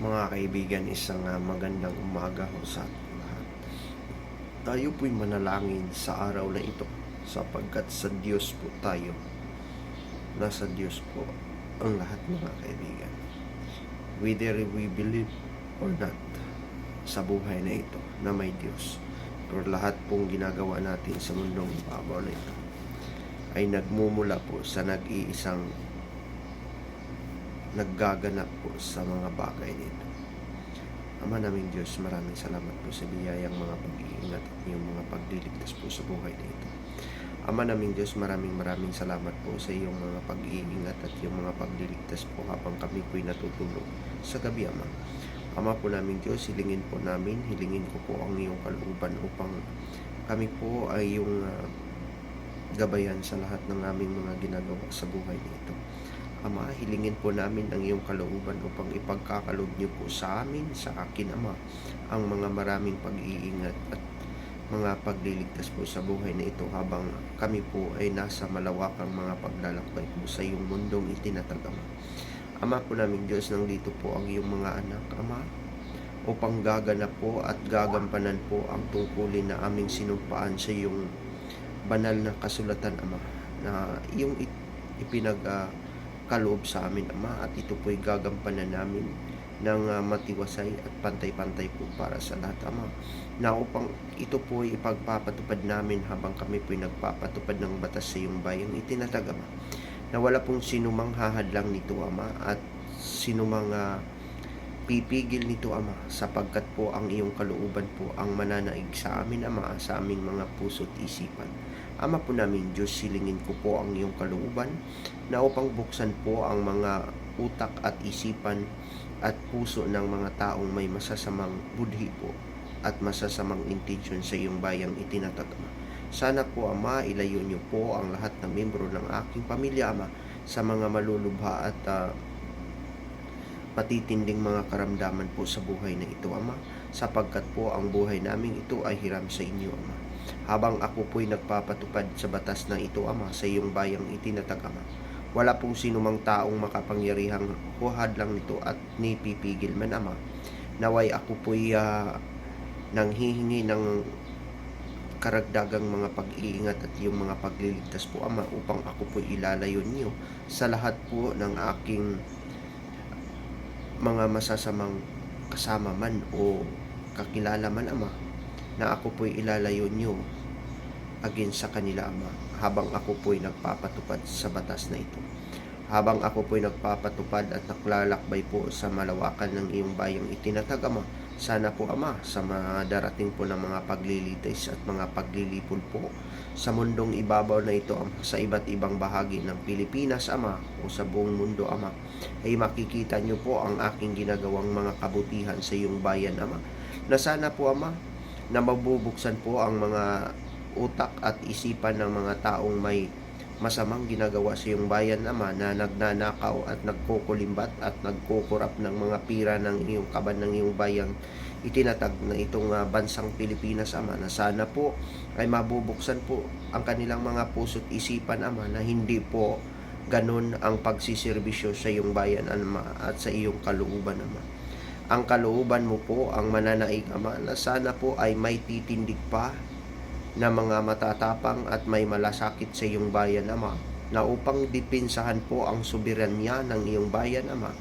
Mga kaibigan, isang ah, magandang umaga ho sa lahat. Tayo po'y manalangin sa araw na ito sapagkat sa Diyos po tayo. Nasa Diyos po ang lahat mga kaibigan. Whether we believe or not sa buhay na ito na may Diyos. Pero lahat pong ginagawa natin sa mundong ibabaw na ito ay nagmumula po sa nag-iisang naggaganap po sa mga bagay nito. Ama naming Diyos, maraming salamat po sa biyayang mga pag-iingat at iyong mga pagliligtas po sa buhay na ito. Ama naming Diyos, maraming maraming salamat po sa iyong mga pag-iingat at iyong mga pagliligtas po habang kami po'y natutulog sa gabi, Ama. Ama po naming Diyos, hilingin po namin, hilingin ko po ang iyong kalooban upang kami po ay yung ah, gabayan sa lahat ng aming mga ginagawa sa buhay nito. Ama, hilingin po namin ang iyong kalooban upang ipagkakaloob niyo po sa amin, sa akin, Ama, ang mga maraming pag-iingat at mga pagliligtas po sa buhay na ito habang kami po ay nasa malawakang mga paglalakbay po sa iyong mundong itinatag, Ama. Ama po namin Diyos, nandito po ang iyong mga anak, Ama, upang gaganap po at gagampanan po ang tungkulin na aming sinumpaan sa iyong banal na kasulatan, Ama, na iyong ipinag ah, kaloob sa amin, Ama, at ito po'y gagampanan namin ng ah, matiwasay at pantay-pantay po para sa lahat, Ama. Na upang ito po'y ipagpapatupad namin habang kami po'y nagpapatupad ng batas sa iyong bayang itinatag, Ama. Na wala pong sinumang hahadlang nito, Ama, at sinumang ah, pipigil nito, Ama, sapagkat po ang iyong kalooban po ang mananaig sa amin, Ama, sa aming mga puso't isipan. Ama po namin, Diyos, silingin ko po ang iyong kalooban na upang buksan po ang mga utak at isipan at puso ng mga taong may masasamang budhi po at masasamang intensyon sa iyong bayang itinatag, Ama. Sana po, Ama, ilayo niyo po ang lahat ng membro ng aking pamilya, Ama, sa mga malulubha at ah, patitinding mga karamdaman po sa buhay na ito, Ama, sapagkat po ang buhay namin ito ay hiram sa inyo, Ama. Habang ako po'y nagpapatupad sa batas na ito, Ama, sa iyong bayang itinatag, Ama. Wala pong sinumang taong makapangyarihang huhad lang nito at ni pipigil man, Ama. Naway ako po'y ah, nanghihingi ng karagdagang mga pag-iingat at yung mga pagliligtas po, Ama, upang ako po'y ilalayo niyo sa lahat po ng aking mga masasamang kasama man o kakilala man, Ama, na ako po'y ilalayo niyo against sa kanila, Ama, habang ako po'y nagpapatupad sa batas na ito. Habang ako po'y nagpapatupad at naklalakbay po sa malawakan ng iyong bayang itinatag, Ama, sana po, Ama, sa mga darating po ng mga paglilitis at mga paglilipol po sa mundong ibabaw na ito, Ama, sa iba't ibang bahagi ng Pilipinas, Ama, o sa buong mundo, Ama, ay makikita niyo po ang aking ginagawang mga kabutihan sa iyong bayan, Ama. Na sana po, Ama, na mabubuksan po ang mga utak at isipan ng mga taong may masamang ginagawa sa iyong bayan, Ama, na nagnanakaw at nagkukulimbat at nagkukurap ng mga pira ng iyong kaban ng iyong bayang itinatag na itong ah, bansang Pilipinas, Ama, na sana po ay mabubuksan po ang kanilang mga puso't isipan, Ama, na hindi po ganun ang pagsiservisyo sa iyong bayan, Ama, at sa iyong kalooban, Ama. Ang kalooban mo po, ang mananaig, Ama, na sana po ay may titindig pa na mga matatapang at may malasakit sa iyong bayan, Ama, na upang dipinsahan po ang soberanya ng iyong bayan, Ama,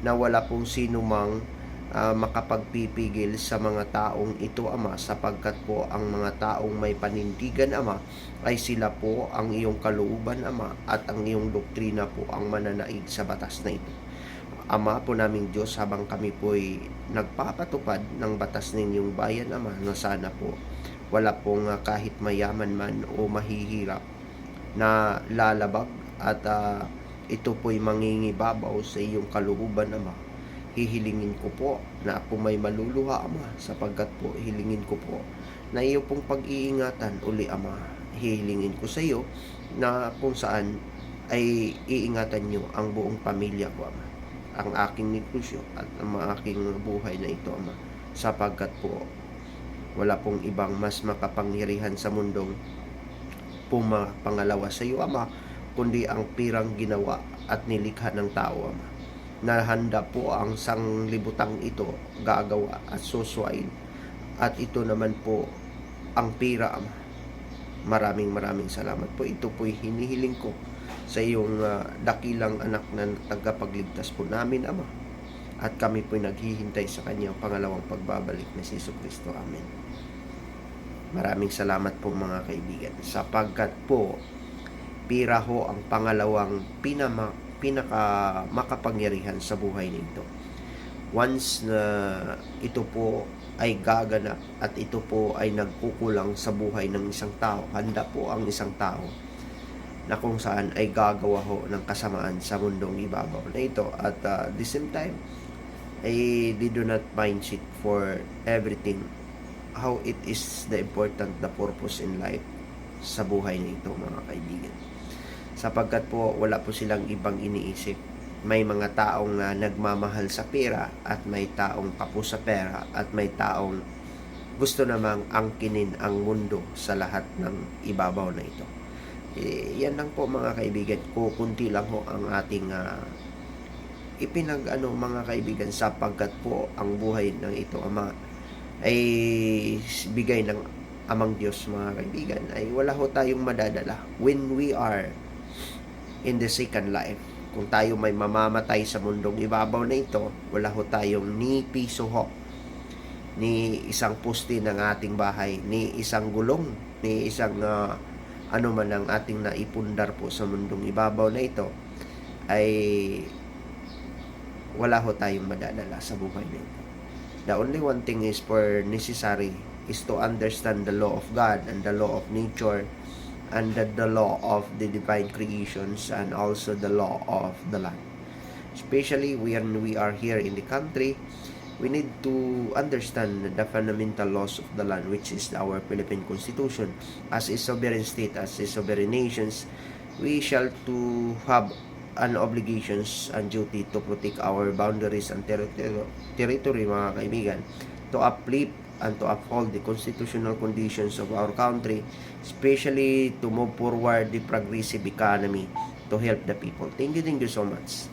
na wala pong sino mang ah, makapagpipigil sa mga taong ito, Ama, sapagkat po ang mga taong may panindigan, Ama, ay sila po ang iyong kalooban, Ama, at ang iyong doktrina po ang mananaig sa batas na ito. Ama po naming Diyos, habang kami po'y nagpapatupad ng batas ninyong bayan, Ama, na sana po wala pong ah, kahit mayaman man o mahihirap na lalabag at ah, ito po'y mangingibabaw sa iyong kalooban, Ama. Hihilingin ko po na ako may maluluha, Ama, sapagkat po hilingin ko po na iyo pong pag-iingatan uli, Ama. Hihilingin ko sa iyo na kung saan ay iingatan niyo ang buong pamilya ko, Ama. Ang aking negosyo at ang aking buhay na ito, Ama. Sapagkat po wala pong ibang mas makapangyarihan sa mundong pumapangalawa sa iyo, Ama, kundi ang pirang ginawa at nilikha ng tao, Ama. na handa po ang sanglibutang ito gagawa at susuwain. At ito naman po ang pira, Ama. Maraming maraming salamat po. Ito po'y hinihiling ko sa iyong ah, dakilang anak na tagapagligtas po namin, Ama. At kami po'y naghihintay sa kanyang pangalawang pagbabalik na si Kristo. Amen. Maraming salamat po mga kaibigan. Sapagkat po, pira ho ang pangalawang pinama, pinaka makapangyarihan sa buhay nito. Once na ito po ay gaganap at ito po ay nagkukulang sa buhay ng isang tao, handa po ang isang tao na kung saan ay gagawa ho ng kasamaan sa mundong ibabaw na ito. At uh, the same time, ay they do not mind it for everything how it is the important the purpose in life sa buhay nito mga kaibigan. Sapagkat po wala po silang ibang iniisip. May mga taong uh, nagmamahal sa pera at may taong papo sa pera at may taong gusto namang angkinin ang mundo sa lahat ng ibabaw na ito. Eh, yan lang po mga kaibigan. Kukunti lang ho ang ating uh, ipinag ano mga kaibigan sapagkat po ang buhay ng ito ama ay bigay ng amang Diyos mga kaibigan ay wala ho tayong madadala when we are in the second life kung tayo may mamamatay sa mundong ibabaw na ito wala ho tayong ni piso ho ni isang poste ng ating bahay ni isang gulong ni isang ah, ano man ang ating naipundar po sa mundong ibabaw na ito ay wala ho tayong madadala sa buhay na ito. The only one thing is for necessary is to understand the law of God and the law of nature and the, the law of the divine creations and also the law of the land. Especially when we are here in the country, we need to understand the fundamental laws of the land, which is our Philippine Constitution. As a sovereign state, as a sovereign nations, we shall to have an obligations and duty to protect our boundaries and territory, territory mga kaibigan, to uplift and to uphold the constitutional conditions of our country, especially to move forward the progressive economy to help the people. Thank you, thank you so much.